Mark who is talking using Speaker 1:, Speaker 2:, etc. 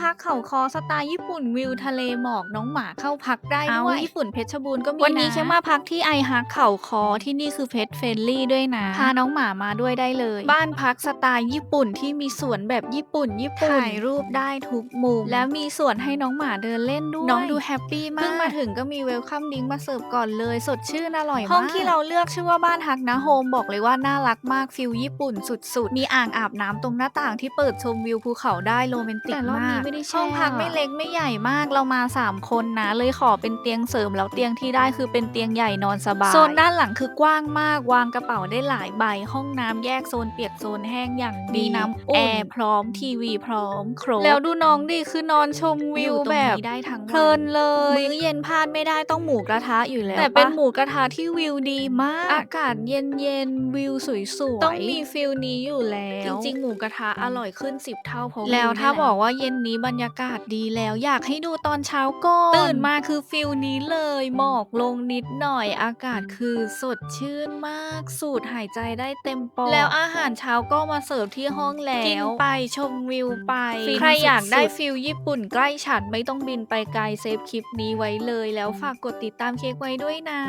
Speaker 1: พักเขาคอสไตล์ญี่ปุ่นวิวทะเลหมอกน้องหมาเข้าพักได้
Speaker 2: เอา
Speaker 1: ด้วยญี่ปุ่นเพชรบูรณ์ก็มี
Speaker 2: วันนี้ะแค่มาพักที่ไอฮักเขาคอที่นี่คือเพ t เฟ n ลี่ด้วยนะพาน้องหมามาด้วยได้เลย บ้านพักสไตล์ญี่ปุ่นที่มีสวนแบบญี่ปุ่น ญี่ปุ่นถ่ายรูปได้ทุกมุมแล้วมีสวนให้น้องหมาเดินเล่นด้วยน้องดูแฮปปี้มากเพิ่งมาถึงก็มีเวลคัมดิ้งมาเสิร์ฟก่อนเลย สดชื่นอร่อยมากห้องที่เราเลือกชื่อว่าบ้านฮักนะโฮมบอกเลยว่าน่ารักมากฟิลญี่ปุ่นสุดๆ มีอ่างอาบน้ำตรงหน้าต่างที่เปิดชมวิวภูเขาได้โรแมนติก
Speaker 1: แต่รอบ
Speaker 2: มา
Speaker 1: นี้
Speaker 2: ก
Speaker 1: ไม่ได้แช่
Speaker 2: ห้องพักไม่เล็กไม่ใหญ่มากเรามา 3 คนนะ เลยขอเป็นเตียงเสริมแล้วเตียงที่ได้คือเป็นเตียงใหญ่นอนสบายโซนด้านหลังคือกว้างมากวางกระเป๋าได้หลายใบ ห้องน้ำแยกโซนเปียกโซนแห้งอย่างดี
Speaker 1: มีน้ำอุ่น
Speaker 2: แอร์พร้อมทีวีพร้อมครบแล้วดูน้องดิคือนอนชมวิว
Speaker 1: อยู่ตรง
Speaker 2: แบบ
Speaker 1: นี้ได้ทั้งวัน
Speaker 2: เพลินเลยมื้อเย็นพลาดไม่ได้ต้องหมูกระทะอยู่แล้วแต่เป็นหมูกระทะที่วิวดีมาก อากาศเย็นเย็นๆวิวสวยๆต้องมีฟิลนี้อยู่แล้ว จริงๆหมูกระทะอร่อยขึ้น10เท่าเพราะแล้วถ้าบอกว่าเย็นนี้บรรยากาศดีแล้วอยากให้ดูตอนเช้าก่อนตื่นมาคือฟิลนี้เลยหมอกลงนิดหน่อยอากาศคือสดชื่นมาก สูดหายใจได้เต็มปอดแล้วอาหารเช้าก็มาเสิร์ฟที่ห้องแล้วกินไปชมวิวไป
Speaker 1: ฟิน
Speaker 2: ใครอยากได้
Speaker 1: สุดๆ
Speaker 2: ฟิลญี่ปุ่นใกล้ฉันไม่ต้องบินไปไกลเซฟคลิปนี้ไว้เลย แล้วฝากกดติดตามเค้กไว้ด้วยนะ